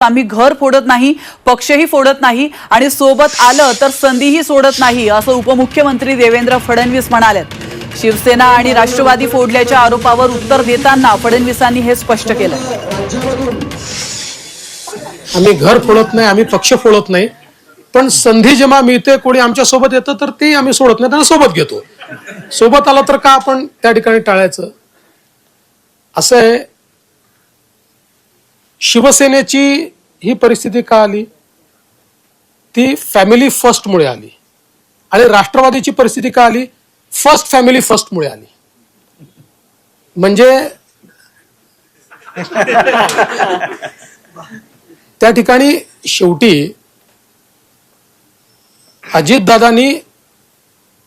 आम्ही घर फोडत नाही पक्षही फोडत नाही आणि सोबत आलं तर संधीही सोडत नाही असं उपमुख्यमंत्री देवेंद्र फडणवीस म्हणालेत. शिवसेना आणि राष्ट्रवादी फोडल्याच्या आरोपावर उत्तर देताना फडणवीसांनी हे स्पष्ट केलं. आम्ही घर फोडत नाही आम्ही पक्ष फोडत नाही पण संधी जेव्हा मिळते कोणी आमच्यासोबत येतं तर ते आम्ही सोडत नाही त्यांना सोबत घेतो. सोबत आलं तर का आपण त्या ठिकाणी टाळायचं? असं आहे शिवसेनेची ही परिस्थिती का आली? ती फॅमिली फर्स्ट मुळे आली. आणि राष्ट्रवादीची परिस्थिती का आली? फर्स्ट फॅमिली फर्स्ट मुळे आली. म्हणजे त्या ठिकाणी शेवटी अजितदादांनी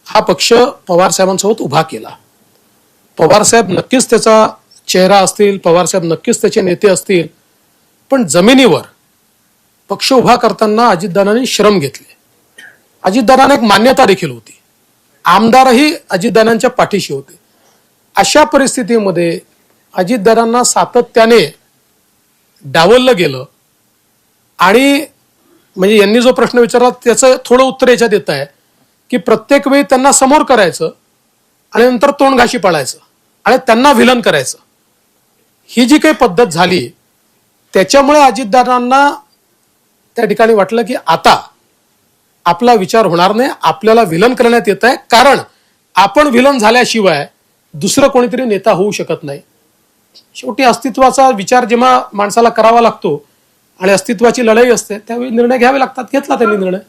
हा पक्ष पवार साहेबांसोबत उभा केला. पवार साहेब नक्कीच त्याचा चेहरा असतील पवार साहेब नक्कीच त्याचे नेते असतील पण जमिनीवर पक्ष उभा करताना अजितदादांनी श्रम घेतले. अजितदादांना एक मान्यता देखील होती. आमदारही अजितदादांच्या पाठीशी होते. अशा परिस्थितीमध्ये अजितदादांना सातत्याने डावललं गेलं आणि म्हणजे यांनी जो प्रश्न विचारला त्याचं थोडं उत्तर याच्यात येत आहे की प्रत्येक वेळी त्यांना समोर करायचं आणि नंतर तोंडघाशी पाळायचं आणि त्यांना विलन करायचं. ही जी काही पद्धत झाली त्याच्यामुळे अजितदादांना त्या ठिकाणी वाटलं की आता आपला विचार होणार नाही आपल्याला विलन करण्यात येत आहे. कारण आपण विलन झाल्याशिवाय दुसरं कोणीतरी नेता होऊ शकत नाही. शेवटी अस्तित्वाचा विचार जेव्हा माणसाला करावा लागतो आणि अस्तित्वाची लढाई असते त्यावेळी निर्णय घ्यावे लागतात. घेतला त्यांनी निर्णय.